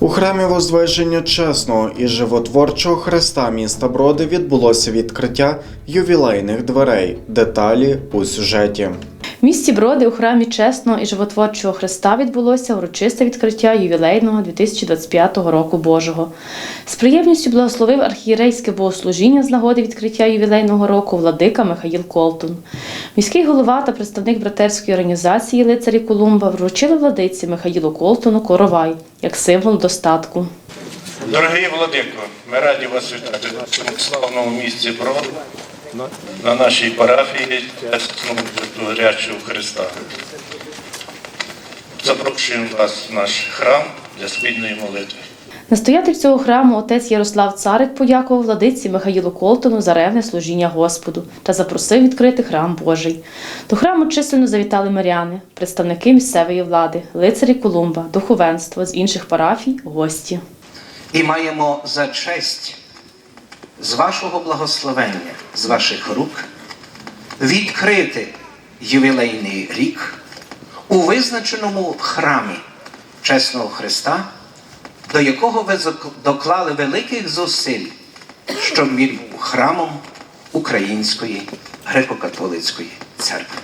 У храмі Возвеження чесного і животворчого хреста міста Броди відбулося відкриття ювілейних дверей. Деталі у сюжеті. В місті Броди у храмі чесного і животворчого Христа відбулося урочисте відкриття ювілейного 2025 року Божого. З приємністю благословив архієрейське богослужіння з нагоди відкриття ювілейного року владика Михаїл Колтун. Міський голова та представник братерської організації лицарі Колумба вручили владиці Михаїлу Колтуну коровай як символ достатку. Дорогий Владико, ми раді вас вітати в цьому славному місці Брод, на нашій парафії Чесного Христа. Запрошуємо вас в наш храм для спільної молитви. Настоятель цього храму отець Ярослав Царик подякував владиці Михаїлу Колтону за ревне служіння Господу та запросив відкрити храм Божий. До храму численно завітали миряни, представники місцевої влади, лицарі Колумба, духовенство з інших парафій, гості. і маємо за честь з вашого благословення, з ваших рук відкрити ювілейний рік у визначеному храмі чесного Христа, до якого ви доклали великих зусиль, щоб він був храмом Української греко-католицької церкви.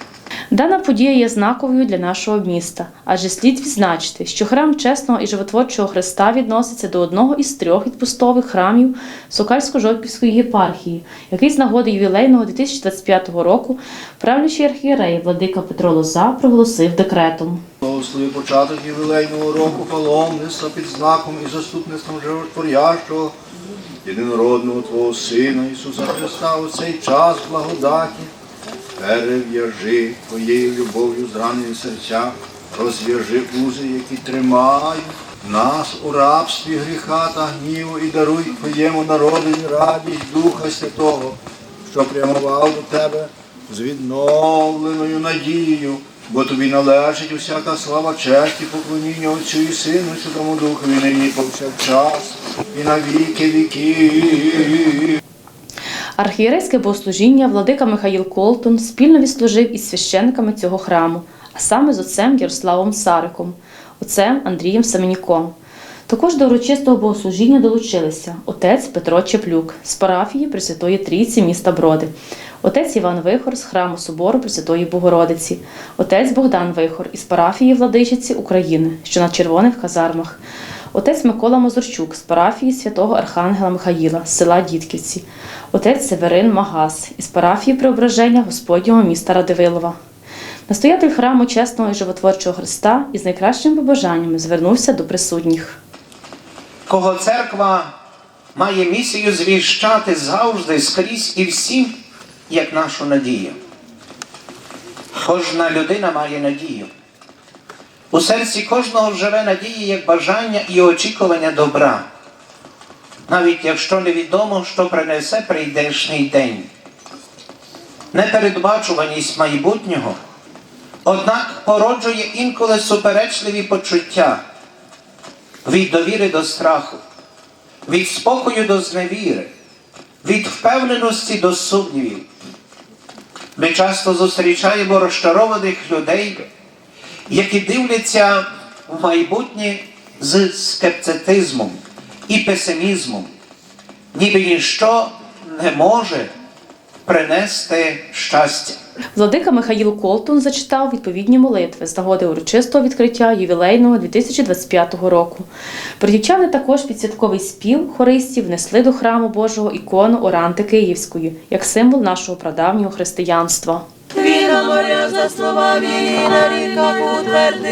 Дана подія є знаковою для нашого міста, адже слід відзначити, що храм чесного і животворчого Христа відноситься до одного із трьох відпустових храмів Сокальсько-Жовківської єпархії, який з нагоди ювілейного 2025 року правлячий архієрей владика Петро Лоза проголосив декретом. Благослови початок ювілейного року паломництва під знаком і заступництвом животворящого, єдинородного Твого Сина Ісуса Христа у цей час благодаті. Перев'яжи Твоєю любов'ю зранені серця, розв'яжи узи, які тримають нас у рабстві гріха та гніву і даруй Твоєму народові радість Духа Святого, що прямував до Тебе з відновленою надією, бо тобі належить усяка слава, честь і поклоніння Отцю і Сину, і Святому Духові нині повсякчас і на віки віки. Архієрейське богослужіння владика Михаїл Колтун спільно відслужив із священниками цього храму, а саме з отцем Ярославом Сариком, отцем Андрієм Семеніком. Також до урочистого богослужіння долучилися отець Петро Чеплюк з парафії Пресвятої Трійці міста Броди, отець Іван Вихор з храму Собору Пресвятої Богородиці, отець Богдан Вихор із парафії Владичиці України, що на червоних казармах, отець Микола Мозорчук з парафії святого Архангела Михаїла з села Дідківці, отець Северин Магас із парафії Преображення Господнього міста Радивилова. Настоятель храму чесного і животворчого Христа із найкращими побажаннями звернувся до присутніх. кого церква має місію звіщати завжди скрізь і всім, як нашу надію. Кожна людина має надію. У серці кожного живе надія як бажання і очікування добра, навіть якщо невідомо, що принесе прийдешній день. Непередбачуваність майбутнього, однак породжує інколи суперечливі почуття від довіри до страху, від спокою до зневіри, від впевненості до сумнівів. Ми часто зустрічаємо розчарованих людей, які дивляться в майбутнє з скептицизмом і песимізмом, ніби ніщо не може принести щастя. Владика Михаїл Колтун зачитав відповідні молитви з нагоди урочистого відкриття ювілейного 2025 року. Придівчани також під святковий спів хористів внесли до храму Божого ікону Оранти Київської як символ нашого прадавнього християнства. Віра моря за слова віра, ріка утверди.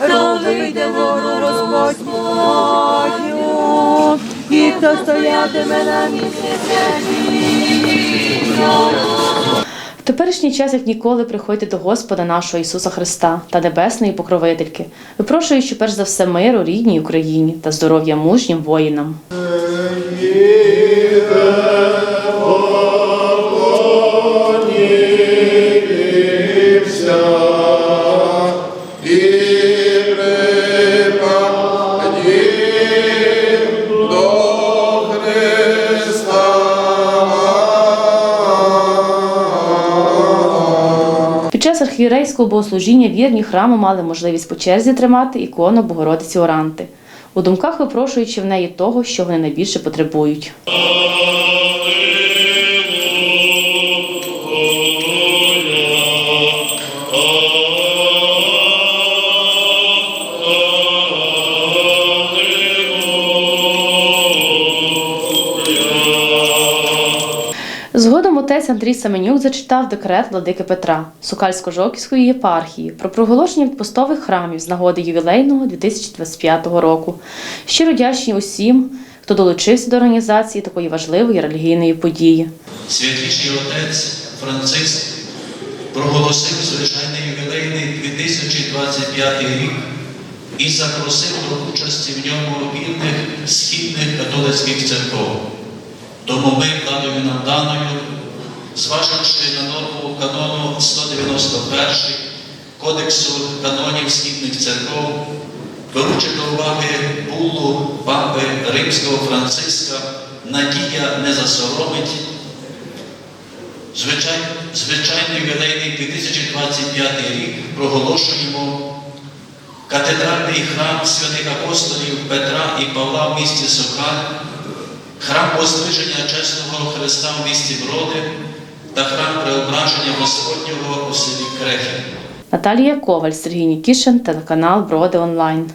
Розійде вору Господню, і хто стоятиме на місці В теперішній час, як ніколи, приходьте до Господа нашого Ісуса Христа та Небесної Покровительки, випрошуючи перш за все миру рідній Україні та здоров'я мужнім воїнам. Під час архієрейського богослужіння вірні храму мали можливість по черзі тримати ікону Богородиці Оранти, у думках випрошуючи в неї того, що вони найбільше потребують. Згодом отець Андрій Саменюк зачитав декрет владики Петра Сукальсько-Жоківської єпархії про проголошення відпустових храмів з нагоди ювілейного 2025 року. Щиро вдячні усім, хто долучився до організації такої важливої релігійної події. Святіший отець Франциск проголосив звичайний ювілейний 2025 рік і запросив до участі в ньому вільних східних католицьких церков. Тому ми владою нам даною, зваживши на норму канону 191 Кодексу канонів східних церков, беручи до уваги булу папи Римського Франциска, надія не засоромить, Звичай, звичайний ювілейний 2025 рік. Проголошуємо катедральний храм святих апостолів Петра і Павла в місті Сокаль, храм Воздвиження Чесного Христа в місті Броди та храм Преображення Господнього у селі Крехи. Наталія Коваль, Сергій Нікішин, телеканал Броди Онлайн.